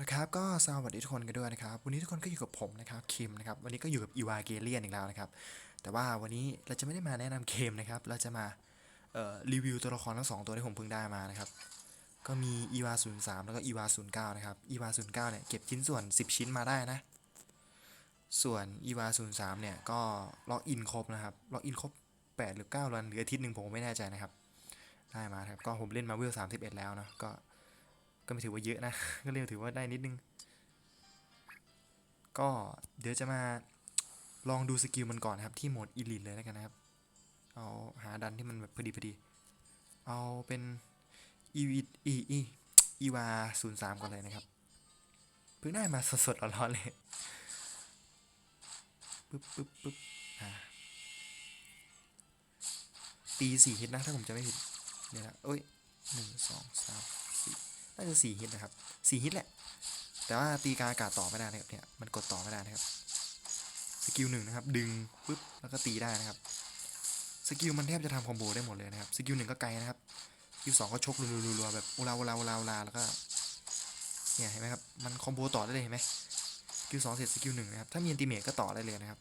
ละครับก็สวัสดีทุกคนกันด้วยนะครับ วันนี้ทุกคนก็อยู่กับผมนะครับคิมนะครับวันนี้ก็อยู่กับอีวาเกเลียนอีกแล้วนะครับ แต่ว่าวันนี้เราจะไม่ได้มาแนะนำเกมนะครับ เราจะมารีวิวตัวละครทั้งสองตัวที่ผมเพิ่งได้มานะครับ ก็มีอีวา03แล้วก็อีวา09นะครับอีวา09เนี่ยเก็บชิ้นส่วน10ชิ้นมาได้นะ ส่วนอีวา03เนี่ยก็ล็อกอินครบนะครับล็อกอินครบ8หรือ9วันหรืออาทิตย์หนึ่งผมไม่แน่ใจนะครับ ได้มาครับก็ผมเล่นมาเวล31แล้วนาะก็ ก็ไม่ถือว่าเยอะนะ ก็เรียกถือว่าได้นิดนึง ก็เดี๋ยวจะมาลองดูสกิลมันก่อนครับ ที่โหมดอีลิทเลยแล้วกันนะครับ เอาหาดันที่มันแบบพอดีพอดี เอาเป็นอีวีอีอีอีวาศูนย์สามก่อนเลยนะครับ เพิ่งได้มาสดๆร้อนๆเลยปึ๊บปึ๊บปึ๊บอ่าตีสี่ฮิตนะ ถ้าผมจะไม่ผิดเดี๋ยนะเอ้ยหนึ่งสองสาม น่าจะสี่ฮิตนะครับสี่ฮิตแหละ แต่ว่าตีกางอากาศต่อไม่ได้นะครับเนี่ย มันกดต่อไม่ได้นะครับ สกิลหนึ่งนะครับ ดึงปุ๊บ แล้วก็ตีได้นะครับ สกิลมันแทบจะทำคอมโบได้หมดเลยนะครับ สกิลหนึ่งก็ไกลนะครับ สกิลสองก็ชกรัวๆๆแบบอุลาอุลาอุลาอุลาแล้วก็ เนี่ยเห็นไหมครับ มันคอมโบต่อได้เลยเห็นไหมสกิลสองเสร็จสกิลหนึ่งนะครับ ถ้ามีอันติเมทก็ต่อได้เลยนะครับ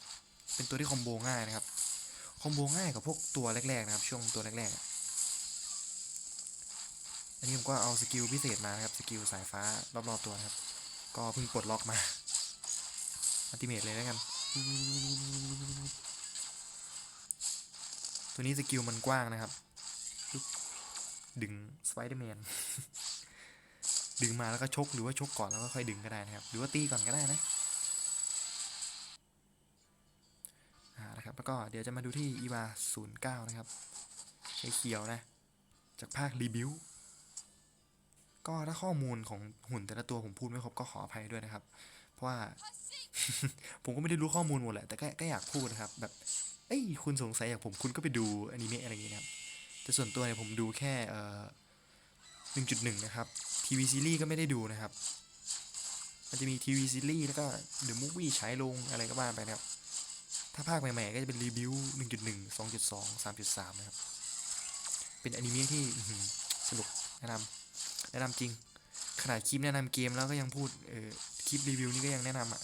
เป็นตัวที่คอมโบง่ายนะครับ คอมโบง่ายกว่าพวกตัวแรกๆนะครับ ช่วงตัวแรกๆ อันนี้ผมก็เอาสกิลพิเศษมานะครับ สกิลสายฟ้ารอบๆตัวนะครับ ก็เพิ่งปลดล็อกมาอัลติเมทเลยแล้วกัน ตัวนี้สกิลมันกว้างนะครับปึ๊บดึงสไปเดอร์แมน ดึงมาแล้วก็ชกหรือว่าชกก่อนแล้วก็ค่อยดึงก็ได้นะครับ หรือว่าตีก่อนก็ได้นะอ่านะครับ แล้วก็เดี๋ยวจะมาดูที่อีวา09 นะครับใช้เขียวนะ จากภาครีบิว ก็ถ้าข้อมูลของหุ่นแต่ละตัวผมพูดไม่ครบก็ขออภัยด้วยนะครับ เพราะว่า ผมก็ไม่ได้รู้ข้อมูลหมดแหละแต่ก็ก็อยากพูดนะครับ แบบเอ้ยคุณสงสัยอยากผมคุณก็ไปดูอนิเมะอะไรอย่างเงี้ยครับแต่ส่วนตัวเนี่ยผมดูแค่เอ่อหนึ่งจุดหนึ่งนะครับทีวีซีรีส์ก็ไม่ได้ดูนะครับ มันจะมีทีวีซีรีส์แล้วก็เดอะมูฟวี่ฉายลงอะไรก็ว่าไปนะครับ ถ้าภาคใหม่ๆก็จะเป็นรีวิวหนึ่งจุดหนึ่งสองจุดสองสามจุดสามนะครับ เป็นอนิเมะที่สนุกแนะนำ แนะนำจริง ขนาดคลิปแนะนำเกมแล้วก็ยังพูดเออคลิปรีวิวนี่ก็ยังแนะนำอะ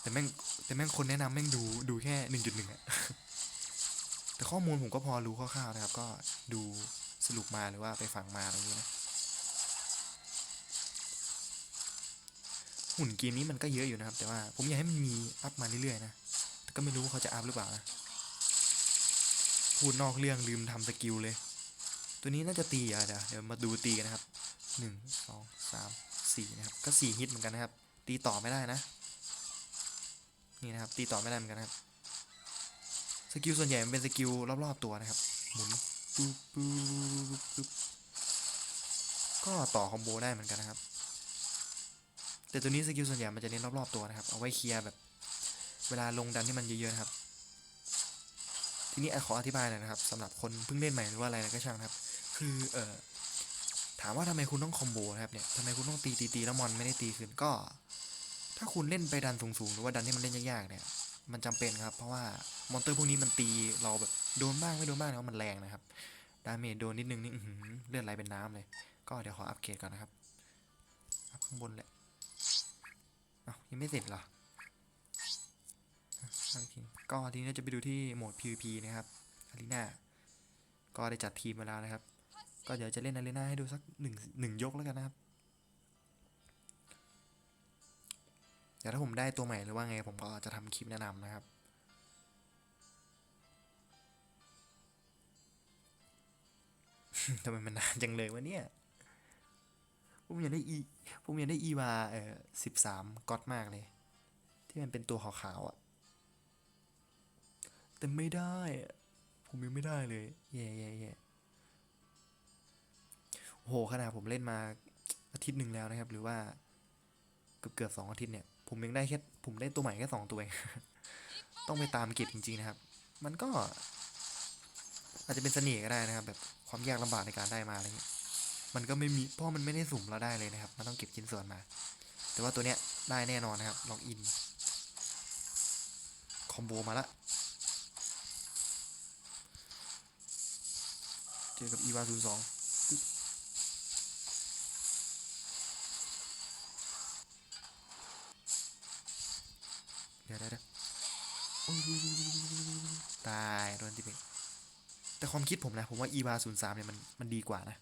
แต่แม่งแต่แม่งคนแนะนำแม่งดูดูแค่หนึ่งจุดหนึ่งอะ แต่ข้อมูลผมก็พอรู้คร่าวๆนะครับ ก็ดูสรุปมาหรือว่าไปฟังมาอะไรอย่างนี้นะหุ่นเกมนี้มันก็เยอะอยู่นะครับ แต่ว่าผมอยากให้มันมีอัพมาเรื่อยๆนะ แต่ก็ไม่รู้ว่าเขาจะอัพหรือเปล่านะ พูดนอกเรื่องลืมทำสกิลเลย ตัวนี้น่าจะตีอะเดี๋ยวเดี๋ยวมาดูตีกันนะครับหนึ่งสองสามสี่นะครับ ก็สี่ฮิตเหมือนกันนะครับ ตีต่อไม่ได้นะ นี่นะครับ ตีต่อไม่ได้เหมือนกันครับ สกิลส่วนใหญ่มันเป็นสกิลรอบๆตัวนะครับ หมุนปุ๊บปุ๊บปุ๊บก็ต่อคอมโบได้เหมือนกันนะครับ แต่ตัวนี้สกิลส่วนใหญ่มันจะเน้นรอบๆตัวนะครับ เอาไว้เคลียร์แบบ เวลาลงดันที่มันเยอะๆนะครับ ทีนี้ขออธิบายหน่อยนะครับสำหรับคนเพิ่งเล่นใหม่หรือว่าอะไรก็ช่างนะครับ คือเอ่อถามว่าทำไมคุณต้องคอมโบนะครับเนี่ยทำไมคุณต้องตีตีตีแล้วมอนไม่ได้ตีคืนก็ ถ้าคุณเล่นไปดันสูงๆ หรือว่าดันที่มันเล่นยากๆเนี่ย มันจำเป็นครับ เพราะว่ามอนเตอร์พวกนี้มันตีเราแบบโดนบ้างไม่โดนบ้างแล้วมันแรงนะครับ ดาเมจโดนนิดนึงนี่เลือดไหลเป็นน้ำเลย ก็เดี๋ยวขออัปเกรดก่อนนะครับ อัพข้างบนแหละเอ้ายังไม่เสร็จเหรอก็ทีนี้เราจะไปดูที่โหมด PVP นะครับอารีนาก็ได้จัดทีมมาแล้วนะครับ ก็เดี๋ยวจะเล่นอารีนาให้ดูสักหนึ่งหนึ่งยกแล้วกันนะครับเดี๋ยวถ้าผมได้ตัวใหม่หรือว่าไงผมก็จะทำคลิปแนะนำนะครับทำไมมันนานจังเลยวะเนี่ย ผมอยากได้อีผมอยากได้อีวาเอ่อสิบสามก็อดมากเลย ที่มันเป็นตัวขาวๆอะ่ะ แต่ไม่ได้ ผมยังไม่ได้เลย แย่แย่แย่ โหขนาดผมเล่นมาอาทิตย์หนึ่งแล้วนะครับ หรือว่าเกือบเกือบสองอาทิตย์เนี่ย ผมยังได้แค่ผมได้ตัวใหม่แค่สองตัวเองต้องไปตามเก็บจริง ๆ นะครับ มันก็ อาจจะเป็นเสน่ห์ก็ได้นะครับ แบบความยากลำบากในการได้มาอะไรเงี้ยมันก็ไม่มีเพราะมันไม่ได้สุ่มเราได้เลยนะครับ มันต้องเก็บชิ้นส่วนมา แต่ว่าตัวเนี้ยได้แน่นอนนะครับล็อกอินคอมโบมาละเจอกับอีวาศูนย์สอง ความคิดผมนะ ผมว่าอีบาศูนย์สามเนี่ยมันมันดีกว่านะ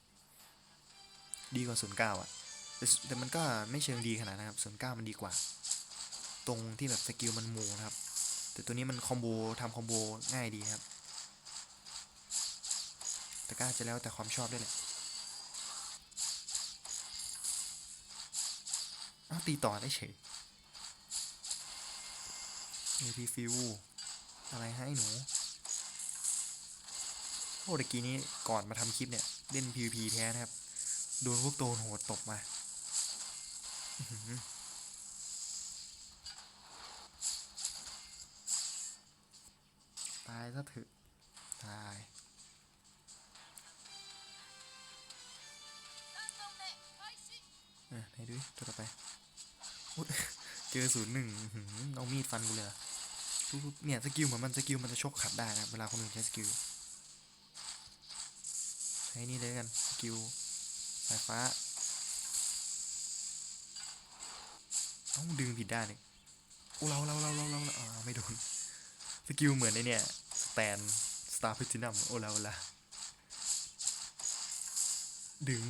ดีกว่าศูนย์เก้าอะแต่แต่มันก็ไม่เชิงดีขนาดนะครับศูนย์เก้ามันดีกว่า ตรงที่แบบสกิลมันมูนะครับ แต่ตัวนี้มันคอมโบทำคอมโบง่ายดีครับ แต่ก็จจะแล้วแต่ความชอบด้วยแหละอ้าตีต่อได้เฉย AP Fuel อะไรให้หนู โอ้ตะกี้นี้ก่อนมาทำคลิปเนี่ย เล่น PVP แท้นะครับ โดนพวกโตนโหดตบมาตายซะเถอะตายเออไหนดูตัวต่อไปเจอศูนย์หนึ่งเอามีดฟันกูเลยเหรอปุ๊บเนี่ย สกิลเหมือนมันสกิลมันจะชกขัดได้นะ เวลาคนอื่นใช้สกิล ช้นี่เลยกันสกิลสายฟ้าต้องดึงผิดด้านอีกโอ้เราเราเราเราเราเราอ่าไม่โดนสกิลเหมือนในเนี่ยสแตนสตาร์พิจินัมโอ้เราละดึง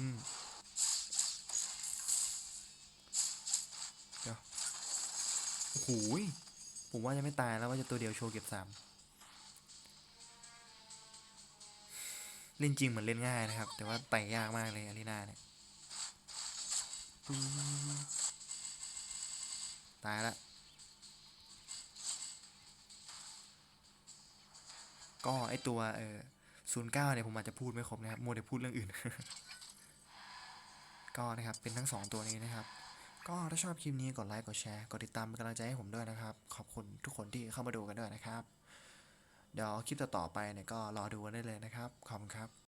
เดี๋ยวโอ้โหผมว่าจะไม่ตายแล้วว่าจะตัวเดียวโชว์เก็บสาม เล่นจริงเหมือนเล่นง่ายนะครับ แต่ว่าไต่ยากมากเลยอารีนาเนี่ยตายละก็ไอตัวเออศูนย์เก้าเนี่ยผมอาจจะพูดไม่ครบนะครับมัวแต่พูดเรื่องอื่น ก็นะครับเป็นทั้งสองตัวนี้นะครับ ก็ถ้าชอบคลิปนี้กดไลค์กดแชร์กดติดตามเป็นกำลังใจให้ผมด้วยนะครับ ขอบคุณทุกคนที่เข้ามาดูกันด้วยนะครับ เดี๋ยวคลิปต่อๆไปเนี่ยก็รอดูกันได้เลยนะครับ ขอบคุณครับ